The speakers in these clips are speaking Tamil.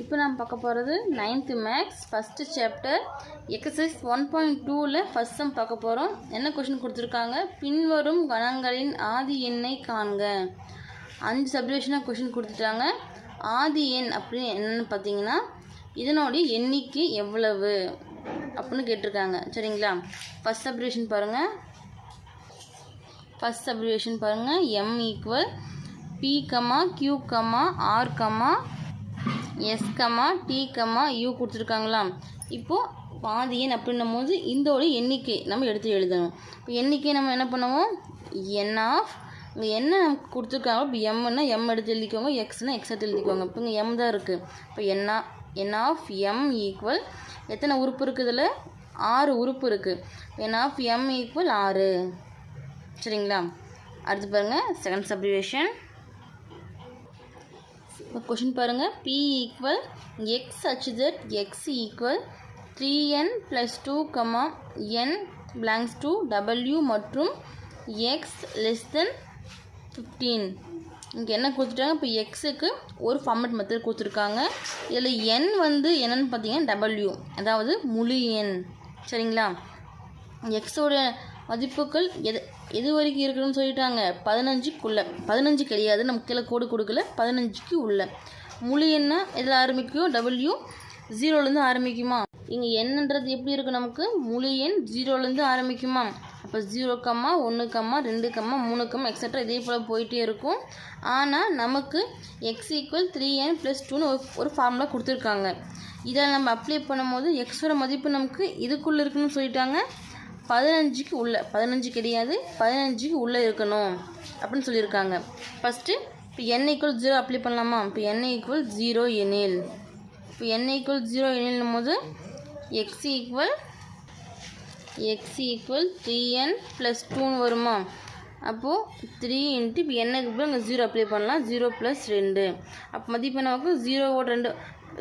இப்போ நாம் பார்க்க போகிறது ninth maths first chapter exercise one point டூவில் ஃபஸ்ட் சம் பார்க்க போகிறோம். என்ன கொஷின் கொடுத்துருக்காங்க? பின்வரும் கணங்களின் ஆதி எண்ணை காண்க. அஞ்சு சப்டிவிஷனாக கொஷின் கொடுத்துட்டாங்க. ஆதி எண் அப்படின்னு என்னென்னு பார்த்தீங்கன்னா இதனுடைய எண்ணிக்கை எவ்வளவு? அப்படின்னு கேட்டிருக்காங்க. சரிங்களா? ஃபஸ்ட் சப்டிவிஷன் பாருங்கள் ஃபஸ்ட் சப்டிவிஷன் பாருங்கள் M equal P comma Q comma R comma S comma T comma U கொடுத்துருக்காங்களா இப்போது பாதி எண் அப்படின்னும் போது இந்தோட எண்ணிக்கை நம்ம எடுத்து எழுதணும். இப்போ எண்ணிக்கை நம்ம என்ன பண்ணுவோம்? என் ஆஃப் இங்கே என்ன நமக்கு கொடுத்துருக்காங்களோ இப்போ எம்னா எம் எடுத்து எழுதிக்கோங்க. எக்ஸ்னால் எக்ஸ் எடுத்து எழுதிக்கோங்க. இப்போ இங்கே எம் தான் இருக்குது இப்போ என்ன என் ஆஃப் எம் ஈக்குவல் எத்தனை உறுப்பு இருக்குது இதில்? ஆறு உறுப்பு இருக்குது என் ஆஃப் எம் ஈக்குவல் ஆறு. சரிங்களா? அடுத்து பாருங்கள் செகண்ட் சப்ரிவேஷன் இப்போ கொஷின் பாருங்கள் P equal X such that X equal three N plus two comma N belongs to W மற்றும் எக்ஸ் லெஸ் தென் ஃபிஃப்டீன் இங்கே என்ன கொடுத்துட்டாங்க? இப்போ எக்ஸுக்கு ஒரு ஃபார்மேட் மெத்தட் கொடுத்துருக்காங்க. இதில் என் வந்து என்னன்னு பார்த்தீங்கன்னா டபிள்யூ அதாவது முழு எண் சரிங்களா? எக்ஸோட மதிப்புகள் எது இது வரைக்கும் இருக்கணும்னு சொல்லிட்டாங்க. பதினஞ்சுக்குள்ளே. பதினஞ்சு கிடையாது. நம்ம கீழே கோடு கொடுக்கல. பதினஞ்சுக்கு உள்ள. முழு என்ன இதில் ஆரம்பிக்கும். டபிள்யூ ஜீரோலேருந்து ஆரம்பிக்குமா? இங்கே என்னன்றது எப்படி இருக்கும் நமக்கு? முழு எண் ஜீரோலேருந்து ஆரம்பிக்குமா? அப்போ ஜீரோ கம்மா ஒன்று கம்மா ரெண்டு கம்மா மூணு கம்மா எக்ஸட்ரா இதே போல் போயிட்டே இருக்கும். ஆனால் நமக்கு X equal three N plus டூன்னு ஒரு ஒரு ஃபார்முலா கொடுத்துருக்காங்க. இதை நம்ம அப்ளை பண்ணும்போது எக்ஸோட மதிப்பு நமக்கு இதுக்குள்ளே இருக்குன்னு சொல்லிட்டாங்க. பதினஞ்சுக்கு உள்ளே பதினஞ்சு கிடையாது பதினஞ்சுக்கு உள்ளே இருக்கணும் அப்படின்னு சொல்லியிருக்காங்க. ஃபஸ்ட்டு இப்போ என் ஈக்குவல் ஜீரோ அப்ளை பண்ணலாமா? இப்போ என் ஈக்குவல் ஜீரோ எனில். இப்போ என் ஈக்குவல் ஜீரோ எனில்னும் போது X equal X equal three N plus டூன்னு வருமா? அப்போது த்ரீ இன்ட்டு இப்போ என்னக்கு போய் அங்கே ஜீரோ அப்ளை பண்ணலாம் ஜீரோ ப்ளஸ் ரெண்டு. அப்போ மதிப்பெண்ணாவுக்கு ஜீரோவோட ரெண்டு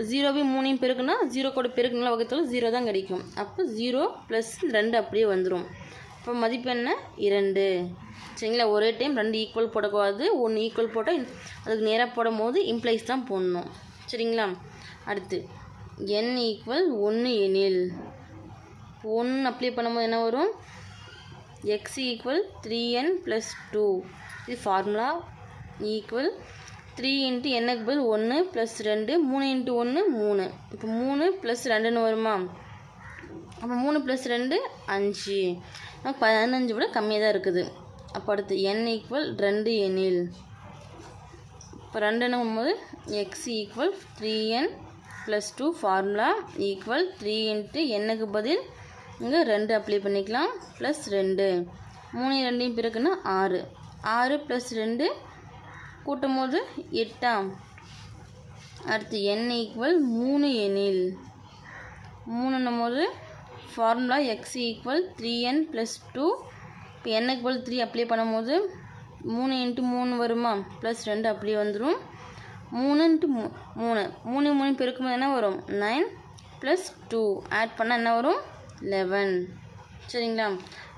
ஜீரோவையும் மூணையும் பெருக்குன்னா ஜீரோ கூட பெருக்குனால வகுத்தாலும் ஜீரோ தான் கிடைக்கும். அப்போ ஜீரோ ப்ளஸ் ரெண்டு அப்படியே வந்துடும் இப்போ என்ன? இரண்டு. சரிங்களா? ஒரே டைம் ரெண்டு ஈக்குவல் போடக்கூடாது. ஒன்று ஈக்குவல் போட்டால் அதுக்கு நேராக போடும் போது இம்ப்ளைஸ் தான் போடணும். சரிங்களா? அடுத்து என் ஈக்குவல் ஒன்று எனில். ஒன்று அப்ளை பண்ணும்போது என்ன வரும்? X equal three N plus two இது ஃபார்முலா ஈக்குவல் த்ரீ இன்ட்டு என்னக்கு பதில் ஒன்று ப்ளஸ் ரெண்டு மூணு இன்ட்டு ஒன்று மூணு. இப்போ மூணு ப்ளஸ் ரெண்டுன்னு வருமா? அப்போ மூணு ப்ளஸ் ரெண்டு அஞ்சு. பதினஞ்சு விட கம்மியாக தான் இருக்குது. அப்போ அடுத்து என் ஈக்குவல் ரெண்டு எண்ணில் இப்போ ரெண்டுன்னு போது X equal three N plus two formula equal three into என்னக்கு பதில் இங்கே ரெண்டு அப்ளை பண்ணிக்கலாம் ப்ளஸ் ரெண்டு. மூணு ரெண்டையும் பிறகுன்னா ஆறு. ஆறு ப்ளஸ் ரெண்டு கூட்டும் போது எட்டாம். அடுத்து என் ஈக்குவல் மூணு எனில். மூணுன்னும் போது formula X equal three N plus two இப்போ என் ஈக்குவல் த்ரீ அப்ளை பண்ணும்போது மூணு இன்ட்டு மூணு வருமா? ப்ளஸ் ரெண்டு அப்படியே வந்துடும் மூணு இன்ட்டு மூ மூணு. மூணு மூணு பெருக்கும்போது என்ன வரும்? நைன் ப்ளஸ் டூ ஆட் பண்ணால் என்ன வரும்? லெவன் சரிங்களா?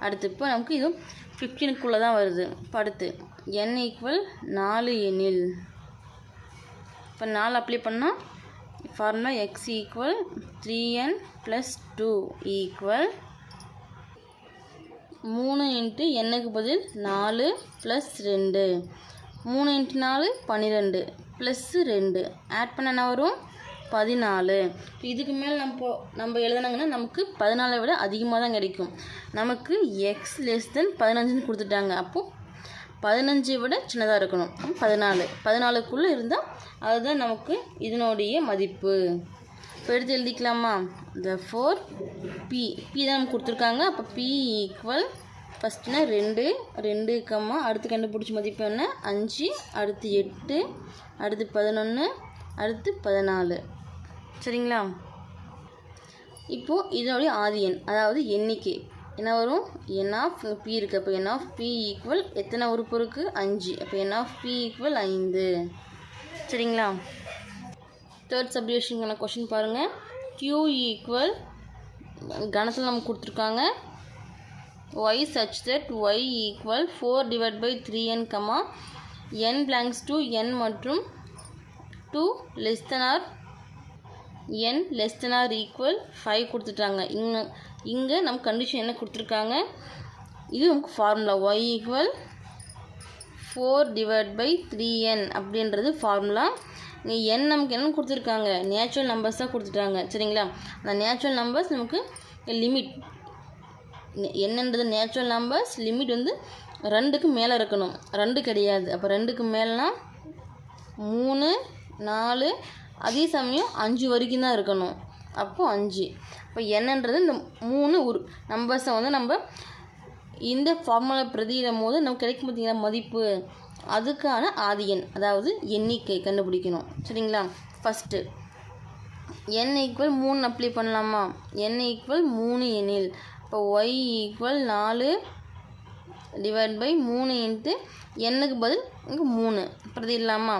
அடுத்து இப்போ நமக்கு இது ஃபிஃப்டீனுக்குள்ளே தான் வருது. இப்போ அடுத்து என் ஈக்குவல் நாலு எனில். இப்போ நாலு அப்ளை பண்ணால் formula X equal three N plus two equal மூணு இன்ட்டு எண்ணுக்கு பதில் நாலு ப்ளஸ் ரெண்டு. மூணு இன்ட்டு நாலு பன்னிரெண்டு ப்ளஸ்ஸு ரெண்டு. ஆட் பண்ண என்ன வரும்? பதினாலு. இதுக்கு மேலே நம்ம நம்ம எழுதுனாங்கன்னா நமக்கு பதினாலை விட அதிகமாக தான் கிடைக்கும். நமக்கு எக்ஸ் லெஸ் தென் பதினஞ்சுன்னு கொடுத்துட்டாங்க. அப்போது பதினஞ்சை விட சின்னதாக இருக்கணும். பதினாலு. பதினாலுக்குள்ளே இருந்தால் அதுதான் நமக்கு இதனுடைய மதிப்பு. இப்போ எடுத்து எழுதிக்கலாமா? த ஃபோர் பி பி தான் கொடுத்துருக்காங்க. அப்போ பி ஈக்குவல் ஃபஸ்ட்டுனா ரெண்டு. ரெண்டு கம்மா அடுத்து கண்டுபிடிச்ச மதிப்பு என்ன? அஞ்சு. அடுத்து எட்டு. அடுத்து பதினொன்று அடுத்து பதினாலு. சரிங்களா? இப்போது இதனுடைய ஆதி எண் அதாவது எண்ணிக்கை. என்ன வரும்? என் ஆஃப் பி இருக்குது அப்போ என் ஆஃப் பி ஈக்குவல் எத்தனை உறுப்பு இருக்குது அஞ்சு. அப்போ என் ஆஃப் பி ஈக்குவல் ஐந்து. சரிங்களா? தேர்ட் சப்டிவிஷனுக்கான கொஷின் பாருங்கள் கியூ ஈக்குவல் கணத்தில் நமக்கு கொடுத்துருக்காங்க. y such that y equal 4 divided by 3n comma n belongs to n மற்றும் 2 less than or N less than or equal five கொடுத்துட்டாங்க. இங்கே இங்கே நம்ம கண்டிஷன் என்ன கொடுத்துருக்காங்க? இது நமக்கு formula Y equal four divide by three N அப்படின்றது ஃபார்முலா இங்கே என் நமக்கு என்னென்னு கொடுத்துருக்காங்க? நேச்சுரல் நம்பர்ஸ் தான் கொடுத்துட்டாங்க. சரிங்களா? அந்த நேச்சுரல் நம்பர்ஸ் நமக்கு லிமிட் என்னன்றது நேச்சுரல் நம்பர்ஸ் லிமிட் வந்து ரெண்டுக்கு மேலே இருக்கணும். ரெண்டு கிடையாது. அப்போ ரெண்டுக்கு மேலேனா மூணு நாலு அதே சமயம் அஞ்சு வரைக்கும் தான் இருக்கணும். அப்போது அஞ்சு. இப்போ என்னன்றது இந்த மூணு உரு. நம்பர்ஸை வந்து நம்ம இந்த ஃபார்முலா பிரதியிடும் போது நமக்கு கிடைக்கும் பார்த்திங்கன்னா மதிப்பு? அதுக்கான ஆதி எண். அதாவது எண்ணிக்கை கண்டுபிடிக்கணும். சரிங்களா? ஃபஸ்ட்டு என் ஈக்குவல் மூணு அப்ளை பண்ணலாமா? என் ஈக்குவல் மூணு எண்ணில் இப்போ ஒய் ஈக்குவல் நாலு டிவைட் பை மூணு இன்ட்டு எண்ணுக்கு பதில் இங்கே மூணு. பிரதிடலாமா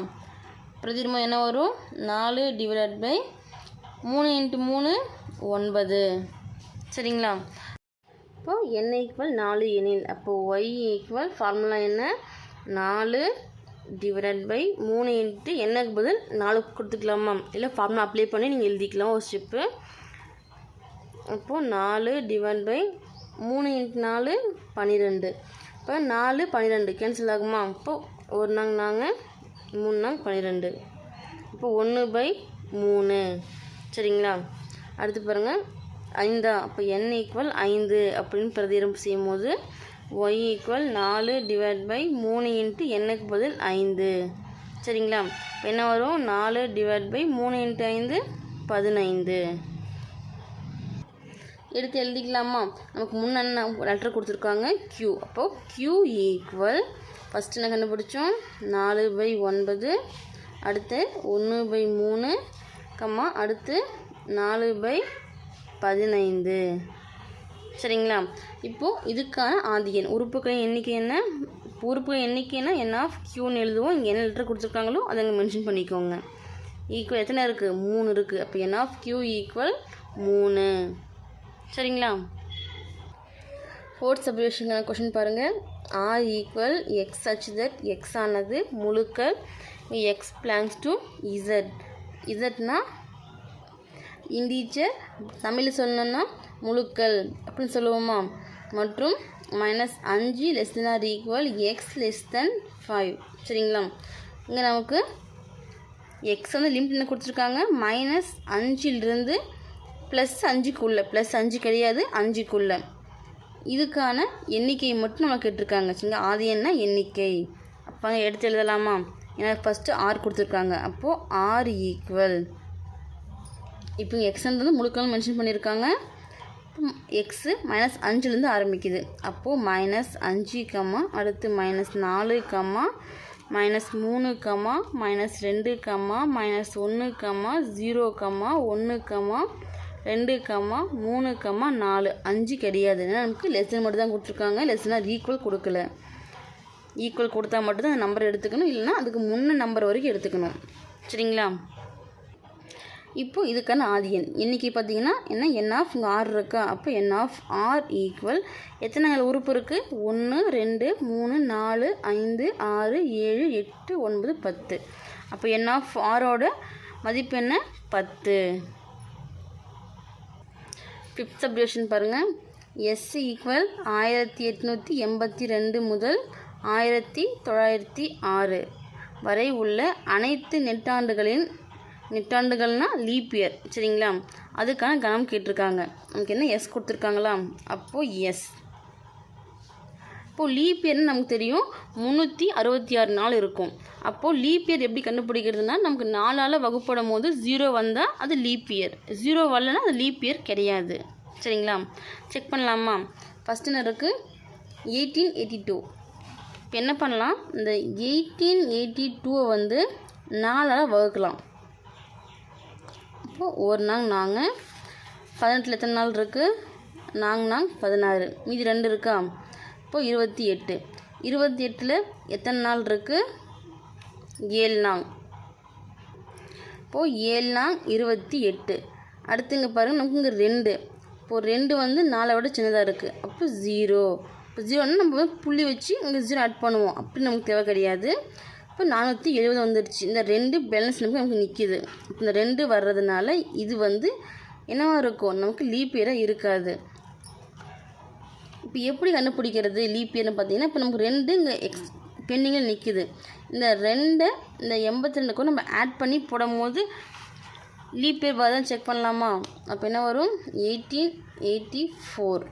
பிரதிடும்போது என்ன வரும்? நாலு டிவைட் பை மூணு இன்ட்டு மூணு ஒன்பது. சரிங்களா? இப்போ என் ஈக்குவல் நாலு எனில் அப்போது ஒய் ஈக்குவல் ஃபார்முலா என்ன? நாலு டிவைட் பை மூணு இன்ட்டு என்னக்கு பதில் நாலு கொடுத்துக்கலாமா? இல்லை ஃபார்முலா அப்ளை பண்ணி நீங்கள் எழுதிக்கலாம் ஒரு ஸ்டெப்பு அப்போது நாலு டிவைட் பை மூணு இன்ட்டு நாலு பன்னிரெண்டு இப்போ நாலு பன்னிரெண்டு கேன்சல் ஆகுமா? அப்போது ஒரு நாங்க நாங்கள் மூணு நாங்க பன்னிரெண்டு இப்போ ஒன்று பை மூணு. சரிங்களா? அடுத்து பாருங்கள் ஐந்தா அப்போ என் ஈக்குவல் ஐந்து அப்படின்னு பிரதிரம் செய்யும் போது ஒய் ஈக்குவல் நாலு டிவைட் பை மூணு இன்ட்டு எண்ணுக்கு பதில் ஐந்து. சரிங்களா? இப்போ என்ன வரும்? நாலு டிவைட் பை மூணு இன்ட்டு ஐந்து பதினைந்து. எடுத்து எழுதிக்கலாமா? நமக்கு முன்னென்ன லெட்டர் கொடுத்துருக்காங்க. க்யூ அப்போது க்யூ ஈக்குவல் ஃபஸ்ட்டு என்ன கண்டுபிடிச்சோம்? நாலு பை ஒன்பது அடுத்து ஒன்று பை மூணு கம்மா அடுத்து நாலு பை பதினைந்து. சரிங்களா? இப்போது இதுக்கான ஆதியன் உறுப்புகளின் எண்ணிக்கை என்ன? உறுப்புகளின் எண்ணிக்கைனா என்ன? ஆஃப் க்யூன்னு எழுதுவோம். இங்கே என்ன லெட்டர் கொடுத்துருக்காங்களோ அதை அங்கே மென்ஷன் பண்ணிக்கோங்க. ஈக்குவல் எத்தனை இருக்குது மூணு இருக்குது அப்போ என் ஆஃப் க்யூ ஈக்குவல் மூணு. சரிங்களா? ஃபோர்த் சப்ரிவேஷனுக்கான கொஷின் பாருங்கள் R equal X such that X ஆனது முழுக்கள். எக்ஸ் பிளாங்ஸ் டு இசட் இசட்னா இண்டீஜர் தமிழில் சொல்லணும்னா முழுக்கள் அப்படின்னு சொல்லுவோமா. மற்றும் மைனஸ் அஞ்சு less than R equal X less than five சரிங்களா? இங்கே நமக்கு எக்ஸ் வந்து லிமிட் என்ன கொடுத்துருக்காங்க? மைனஸ் அஞ்சிலிருந்து ப்ளஸ் அஞ்சுக்குள்ளே ப்ளஸ் அஞ்சு கிடையாது அஞ்சுக்குள்ளே. இதுக்கான எண்ணிக்கையை மட்டும் நம்ம கேட்டிருக்காங்க. சரிங்களா? ஆதி என்ன? எண்ணிக்கை. அப்போ எடுத்து எழுதலாமா? ஏன்னா ஃபஸ்ட்டு ஆர் கொடுத்துருக்காங்க. அப்போது ஆர் ஈக்குவல் இப்போ எக்ஸ் வந்து முழுக்கள் மென்ஷன் பண்ணியிருக்காங்க. எக்ஸு மைனஸ் அஞ்சுலேருந்து ஆரம்பிக்குது. அப்போது மைனஸ் அஞ்சு கம்மா அடுத்து மைனஸ் நாலு கம்மா மைனஸ் மூணு கம்மா மைனஸ் ரெண்டு கம்மா மைனஸ் ஒன்று கம்மா ஜீரோ கம்மா ஒன்று கம்மா ரெண்டு கம்மா மூணு கம்மா நாலு. அஞ்சு கிடையாது. ஏன்னா நமக்கு லெசன் மட்டும் தான் கொடுத்துருக்காங்க. லெசனாக ஈக்குவல் கொடுக்கல. ஈக்குவல் கொடுத்தா மட்டும்தான் அந்த நம்பர் எடுத்துக்கணும். இல்லைனா அதுக்கு முன்ன நம்பர் வரைக்கும் எடுத்துக்கணும். சரிங்களா? இப்போது இதுக்கான ஆதியன் இன்றைக்கி பார்த்தீங்கன்னா என்ன? என் ஆஃப் இங்கே ஆறு இருக்கா? அப்போ என் ஆஃப் ஆர் ஈக்குவல் எத்தனை உறுப்பு இருக்குது ஒன்று ரெண்டு மூணு நாலு ஐந்து ஆறு ஏழு எட்டு ஒன்பது பத்து. அப்போ என் ஆஃப் ஆரோட மதிப்பு என்ன? பத்து. ஃபிஃப்த் அப்டேஷன் பாருங்கள் எஸ் ஈக்குவல் ஆயிரத்தி எட்நூற்றி எண்பத்தி ரெண்டு முதல் ஆயிரத்தி தொள்ளாயிரத்தி ஆறு வரை உள்ள அனைத்து நெட்டாண்டுகளின் நெட்டாண்டுகள்னால் லீப் இயர் சரிங்களா? அதுக்கான கணம் கேட்டிருக்காங்க. நமக்கு என்ன? எஸ் கொடுத்துருக்காங்களா? அப்போது எஸ் இப்போது லீப் இயர்னு நமக்கு தெரியும். முந்நூற்றி அறுபத்தி ஆறு நாள் இருக்கும். அப்போது லீப் இயர் எப்படி கண்டுபிடிக்கிறதுனா நமக்கு நாலால் வகுப்படும் போது ஜீரோ வந்தால் அது லீப் இயர். ஜீரோ வரலன்னா அது லீப் இயர் கிடையாது. சரிங்களா? செக் பண்ணலாமா? ஃபஸ்ட்டு இருக்குது எயிட்டீன் எயிட்டி டூ இப்போ என்ன பண்ணலாம்? இந்த எயிட்டீன் எயிட்டி டூவை வந்து நாலால் வகுக்கலாம். அப்போது ஒரு நாள் நாங்கள் பதினெட்டில் எத்தனை நாள் இருக்குது நாங்க நாங் பதினாறு. மீதி ரெண்டு இருக்கா? இப்போது இருபத்தி எட்டு. இருபத்தி எட்டில் எத்தனை நாள் இருக்குது ஏழு நாங் இப்போது ஏழு நாங் இருபத்தி எட்டு. அடுத்து இங்கே பாருங்கள் நமக்கு இங்கே ரெண்டு. இப்போது ரெண்டு வந்து நாலை விட சின்னதாக இருக்குது அப்போ ஜீரோ இப்போ ஜீரோன்னா நம்ம புள்ளி வச்சு இங்கே ஜீரோ ஆட் பண்ணுவோம். அப்படி நமக்கு தேவை கிடையாது. இப்போ நானூற்றி எழுபது வந்துடுச்சு இந்த ரெண்டு பேலன்ஸ் நமக்கு நமக்கு நிற்கிது இந்த ரெண்டு வர்றதுனால இது வந்து என்னவாக இருக்கும்? நமக்கு லீப் இயராக இருக்காது. இப்போ எப்படி கண்டுபிடிக்கிறது லீப் இயர்னு பார்த்தீங்கன்னா இப்போ நமக்கு ரெண்டு இங்கே எக்ஸ் பெண்டிங்கில் நிற்கிது இந்த ரெண்டை இந்த எண்பத்தி ரெண்டுக்கும் நம்ம ஆட் பண்ணி போடும்போது லீப் இயர் வருதான்னு செக் பண்ணலாமா? அப்போ என்ன வரும்? எயிட்டீன் எயிட்டி ஃபோர்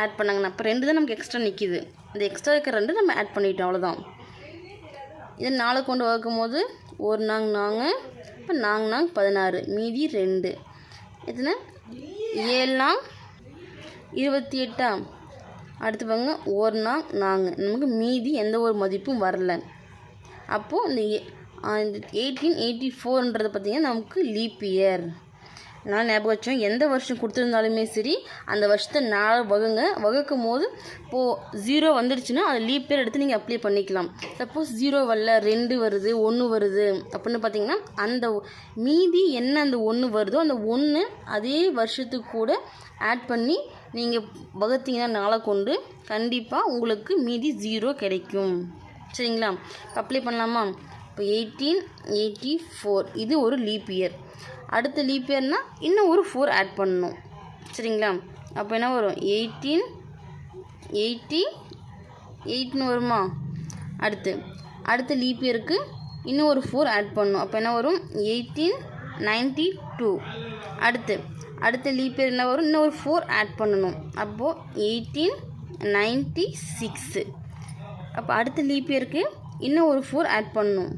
ஆட் பண்ணாங்கண்ணா அப்போ ரெண்டு தான் நமக்கு எக்ஸ்ட்ரா நிற்கிது இந்த எக்ஸ்ட்ரா இருக்கிற ரெண்டு நம்ம ஆட் பண்ணிட்டோம் அவ்வளோதான் இதை நாலு கொண்டு வகுக்கும் போது ஒரு நாங் நாங்க இப்போ நாங் நாங் பதினாறு மீதி ரெண்டு. எத்தனை? ஏழு நாங் இருபத்தி எட்டா? அடுத்து பாருங்க ஒரு நாங் நாங்கள் நமக்கு மீதி எந்த ஒரு மதிப்பும் வரல. அப்போது இந்த எயிட்டீன் எயிட்டி ஃபோர்ன்றது பார்த்திங்கன்னா நமக்கு லீப் இயர் அதனால் ஞாபகம் வச்சோம் எந்த வருஷம் கொடுத்துருந்தாலுமே சரி அந்த வருஷத்தை நாலு வகுங்க. வகுக்கும் போது இப்போது ஜீரோ வந்துடுச்சுன்னா அதை லீப் பேர் எடுத்து நீங்கள் அப்ளை பண்ணிக்கலாம். சப்போஸ் ஜீரோ வரல ரெண்டு வருது ஒன்று வருது அப்படின்னு பார்த்தீங்கன்னா அந்த ஒ- மீதி என்ன அந்த ஒன்று வருதோ அந்த ஒன்று அதே வருஷத்துக்கு கூட ஆட் பண்ணி நீங்கள் வகுத்தீங்கன்னா நாளை கொண்டு கண்டிப்பாக உங்களுக்கு மீதி ஜீரோ கிடைக்கும். சரிங்களா? அப்ளை பண்ணலாமா? இப்போ எயிட்டீன் எயிட்டி ஃபோர் இது ஒரு லீப் இயர் அடுத்து லீப் இயர்னால் இன்னும் ஒரு ஃபோர் ஆட் பண்ணணும். சரிங்களா? அப்போ என்ன வரும்? எயிட்டீன் எயிட்டி எயிட்னு வருமா? அடுத்து. அடுத்த லீப் இயருக்கு இன்னும் ஒரு ஃபோர் ஆட் பண்ணணும். அப்போ என்ன வரும்? எயிட்டீன் நைன்ட்டி டூ அடுத்து. அடுத்த லீப் இயர் என்ன வரும்? இன்னும் ஒரு ஃபோர் ஆட் பண்ணணும். அப்போது எயிட்டீன் நைன்ட்டி சிக்ஸு அப்போ அடுத்த லீப் இயருக்கு இன்னும் ஒரு ஃபோர் ஆட் பண்ணணும்.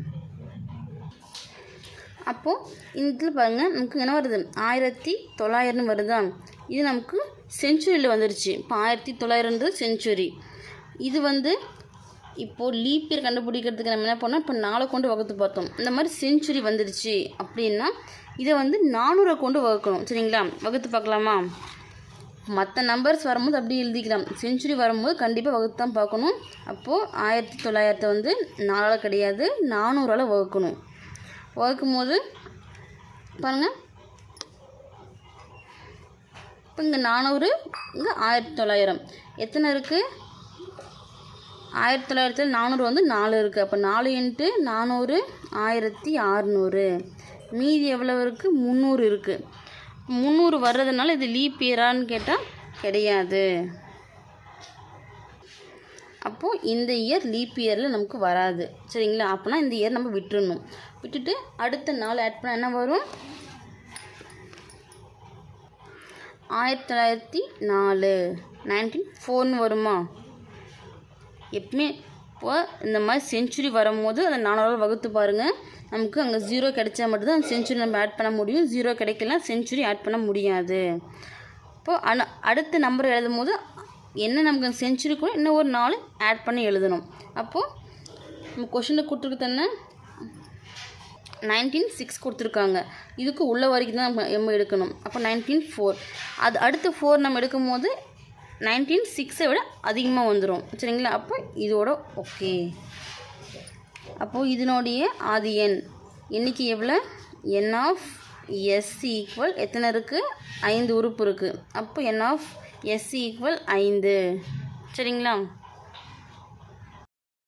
அப்போது இந்த பாருங்கள் நமக்கு என்ன வருது? ஆயிரத்தி தொள்ளாயிரம்னு வருதா? இது நமக்கு செஞ்சுரியில் வந்துருச்சு. இப்போ ஆயிரத்தி தொள்ளாயிரம்ன்றது செஞ்சுரி இது வந்து இப்போது லீப் இயர் கண்டுபிடிக்கிறதுக்கு நம்ம என்ன பண்ணோம்? இப்போ நாளை கொண்டு வகுத்து பார்த்தோம். இந்த மாதிரி செஞ்சுரி வந்துருச்சு அப்படின்னா இதை வந்து நானூறை கொண்டு வகுக்கணும். சரிங்களா? வகுத்து பார்க்கலாமா? மற்ற நம்பர்ஸ் வரும்போது அப்படி எழுதிக்கலாம். செஞ்சுரி வரும்போது கண்டிப்பாக வகுத்து தான் பார்க்கணும். அப்போது ஆயிரத்தி தொள்ளாயிரத்தை வந்து நாலால் கிடையாது நானூறால் வகுக்கணும். வறுக்கும் போது பாருங்கள் இப்போ இங்கே நானூறு இங்கே ஆயிரத்தி தொள்ளாயிரம். எத்தனை இருக்குது ஆயிரத்தி தொள்ளாயிரத்தில் நானூறு வந்து நாலு இருக்குது அப்போ நாலு இன்ட்டு நானூறு ஆயிரத்தி அறநூறு. மீதி எவ்வளோ இருக்குது முந்நூறு இருக்குது முந்நூறு வர்றதுனால இது லீப் இயரான்னு கேட்டால் கிடையாது. அப்போது இந்த இயர் லீப் இயரில் நமக்கு வராது. சரிங்களா? அப்போனா இந்த இயர் நம்ம விட்டுருணும் விட்டுட்டு அடுத்த நாள் ஆட் பண்ண என்ன வரும்? ஆயிரத்தி தொள்ளாயிரத்தி நாலு. நைன்டீன் ஃபோர்னு வருமா? எப்பவுமே இப்போ இந்த மாதிரி செஞ்சுரி வரும்போது அதை நானூறு வகுத்து பாருங்கள் நமக்கு அங்கே ஜீரோ கிடைச்சா மட்டும்தான் அந்த செஞ்சுரி நம்ம ஆட் பண்ண முடியும். ஜீரோ கிடைக்கல செஞ்சுரி ஆட் பண்ண முடியாது. இப்போது அன அடுத்த நம்பர் எழுதும் போது என்ன நமக்கு செஞ்சுரி கூட இன்னும் ஒரு நாலு ஆட் பண்ணி எழுதணும். அப்போது நம்ம கொஷினில் கொடுத்துருக்கு தானே நைன்டீன் சிக்ஸ் கொடுத்துருக்காங்க. இதுக்கு உள்ள வரைக்கும் தான் நம்ம எம் எடுக்கணும். அப்போ நைன்டீன் ஃபோர். அது அடுத்த ஃபோர் நம்ம எடுக்கும் போது நைன்டீன் சிக்ஸை விட அதிகமாக வந்துடும் சரிங்களா? அப்போ இதோட ஓகே அப்போது இதனுடைய ஆதி எண். எண்ணிக்கை எவ்வளோ என் ஆஃப் எஸ் ஈக்குவல் எத்தனை இருக்குது ஐந்து உறுப்பு இருக்குது அப்போ என் ஆஃப் எஸ் ஈக்குவல் ஐந்து. சரிங்களா?